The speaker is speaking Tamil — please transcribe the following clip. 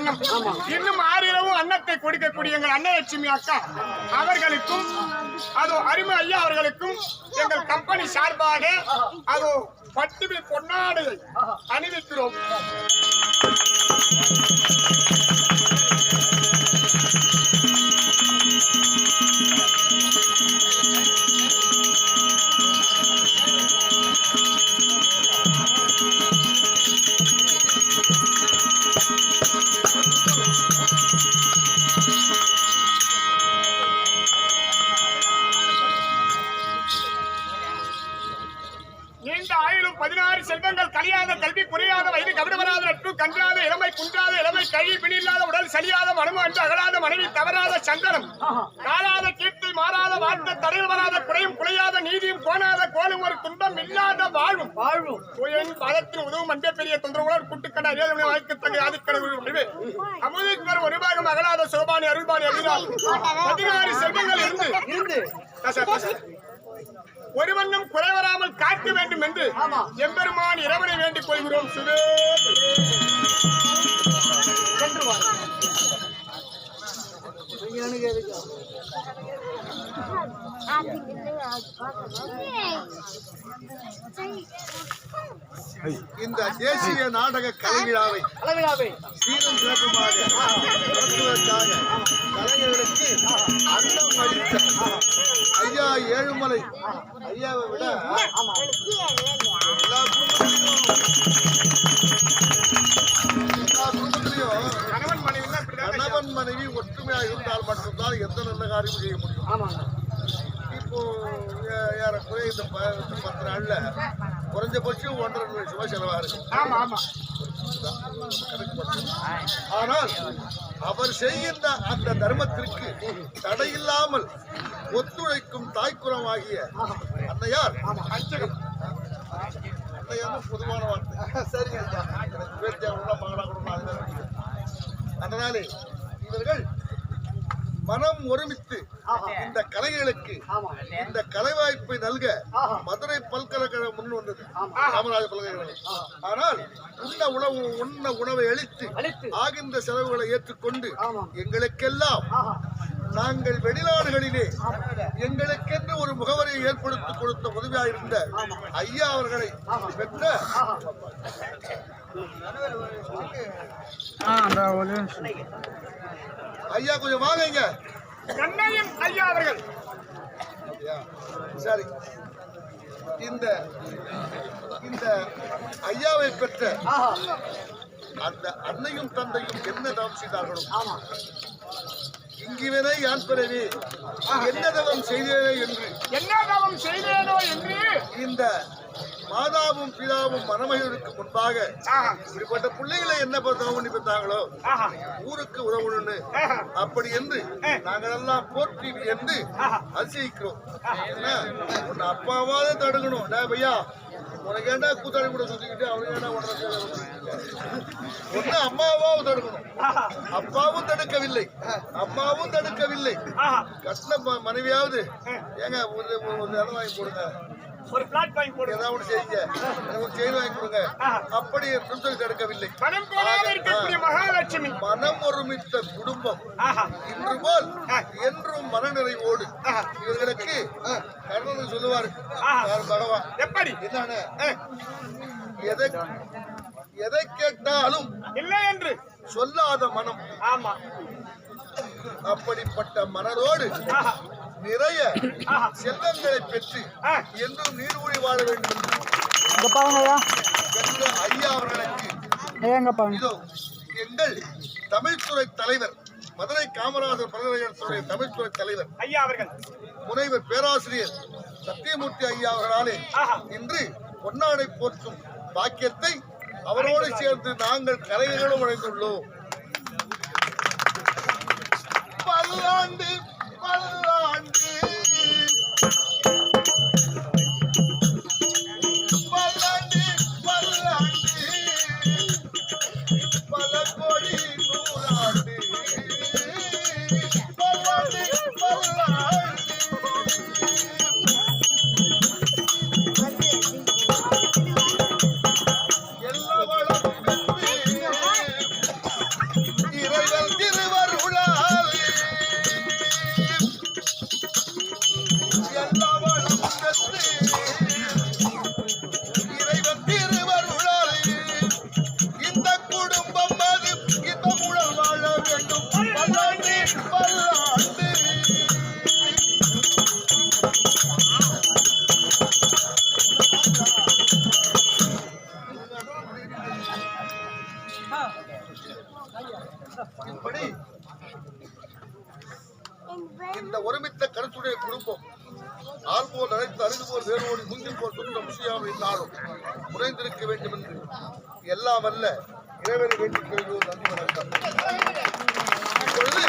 அன்னம் இன்னும் ஆறிரவும் அன்னத்தை கொடுக்கக்கூடிய எங்கள் அன்னலட்சுமி அக்கா. அவர்களுக்கும் அதோ அருமை ஐயா அவர்களுக்கும் எங்கள் கம்பெனி சார்பாக அதோ பட்டுவி பொன்னாடையை அணிவிக்கிறோம். கன்றாத இளமை குன்றாத இளமை கழி பிணியில்லாத உடல் சலியாத மனமு அகலாத மனைவி தவறாத சந்தனம் காலாத கீர்த்தி மாறாத வார்த்தை தடையில் வராத குறையும் குலையாத நீதியும் கோணாத கோலும் ஒரு துன்பம் இல்லாத வாழ்வும். வாழ்வும் கோயின் பாதத்தில் உதவும் அன்பே பெரிய தொந்தரவுகளோடு கூட்டுக்கண்ட அறியாத வாழ்க்கை ஆதிக்கடவுள் அமுதீஸ்வரர் ஒரு பாகம் அகலாத சோபானி அருள்பாணி அருளால் பதினாறு செல்வங்கள் இருந்து. இருந்து தச, தச. ஒரு வண்ணம் குறைவராமல் காக்க வேண்டும் என்று. எம்பெருமான் இறைவனை வேண்டிக் கொள்கிறோம் சுவே இந்த தேசிய நாடக கலைவிழாவை சீரும் சிறப்புமாக நடத்துவதற்காக கலைஞர்களுக்கு அன்னம் அளித்த ஐயா ஏழுமலை ஐயாவை விட ஆமாங்க. இப்போ ஏறக்குறைய இந்த பத்து நாள்ல குறைஞ்சபட்சம் ஒன்றரை லட்சம் ரூபாய் செலவாக இருக்கு ஆமா ஆமா. ஆனால் அவர் செய்கின்ற அந்த தர்மத்திற்கு தடையில்லாமல் ஒத்துழைக்கும் தாய்க்குறமாகிய அன்னையார் அஞ்சகம் அன்னையார் பொதுவான வார்த்தை. சரிங்க. அதனாலே இவர்கள் மனம் ஒருமித்து இந்த கலைஞர்களுக்கு ஆமா இந்த கலை வாய்ப்பை நல்க ஆஹா. மதுரை பல்கலைக்கழகம் முன் வந்தது. காமராஜர் பல்கலைக்கழகம். ஆனால் உண்ண உணவு உண்ண உணவை அளித்து அளித்து ஆகின்ற செலவுகளை ஏற்றுக்கொண்டு. எங்களுக்கெல்லாம் நாங்கள் வெளிநாடுகளிலே எங்களுக்கென்று ஒரு முகவரியை ஏற்படுத்தி கொடுத்த உதவியாக இருந்த ஐயா அவர்களை பெற்ற ஐயா கொஞ்சம் வாங்க இங்க. கண்ணையன் ஐயா அவர்கள். சரி. இந்த இந்த ஐயாவை பெற்ற அந்த அன்னையும் தந்தையும் என்ன தவம் செய்தார்களோ இங்கிவனை யான் பிறவி? என்ன தவம் செய்தேனே என்று? என்ன தவம் செய்தேனோ என்று? இந்த மாதாவும் பிதாவும் மணமகளுக்கு முன்பாக இப்படிப்பட்ட பிள்ளைகளை என்ன ப- தவம் பண்ணி பெற்றாங்களோ ஆஹா, ஊருக்கு உதவணும்னு. அப்படி என்று நாங்கள் எல்லாம் போற்றி என்று அதிசயிக்கிறோம்? உன்னை அப்பாவாவது தடுக்கணும். பையா உனக்கு ஏன்டா கூத்தாடி கூட சுத்திக்கிட்டு அவனுக்கு உடனே ஒன்னு அம்மாவாவும் தடுக்கணும். அப்பாவும் தடுக்கவில்லை. அம்மாவும் தடுக்கவில்லை. ம- மனைவியாவது ஏங்க ஒரு இடம் வாங்கி கொடுங்க ஒரு பிளாட் வாங்கி போடுங்க. ஏதாவது ஒன்று செய்யுங்க. எனக்கு ஒரு செயின் வாங்கி கொடுங்க. அப்படி சொல்லி தடுக்கவில்லை மனம் போலாத இருக்கக்கூடிய மகாலட்சுமி. மனம் ஒருமித்த குடும்பம். இன்று போல் என்றும் மனநிறைவோடு. இவர்களுக்கு கர்ணன் சொல்லுவார். யார் பகவான்? எப்படி? என்னன்னு? எதை எதை கேட்டாலும் இல்லை என்று. சொல்லாத மனம். ஆமா. அப்படிப்பட்ட மனதோடு நிறைய செல்வங்களை பெற்று. என்றும் நீடூழி வாழ வேண்டும். என்று ஐயா? அவர்களுக்கு எங்க பாருங்க இதோ எங்கள் தமிழ்துறை தலைவர் மதுரை காமராஜர் பல்கலைக்கழகத்துடைய தமிழ்துறை தலைவர் ஐயா அவர்கள். முனைவர் பேராசிரியர் சத்தியமூர்த்தி ஐயா அவர்களாலே ஆஹா. இன்று பொன்னாடை போற்றும் பாக்கியத்தை அவரோடு சேர்ந்து நாங்கள் கலைஞர்களும் அடைந்துள்ளோம். பல்லாண்டு பல்லாண்டு. பல்லாண்டு இப்படி இந்த ஒருமித்த கருத்துடைய குடும்பம் ஆள் போல் அழைத்து அருகு போல் வேரோடி முந்தி போல் சொந்த முசியாவை இருந்தாலும் குறைந்திருக்க வேண்டும் என்று எல்லாம் அல்ல இறைவனை வேண்டிக் கொள்வோர் நன்றி வணக்கம். இப்பொழுது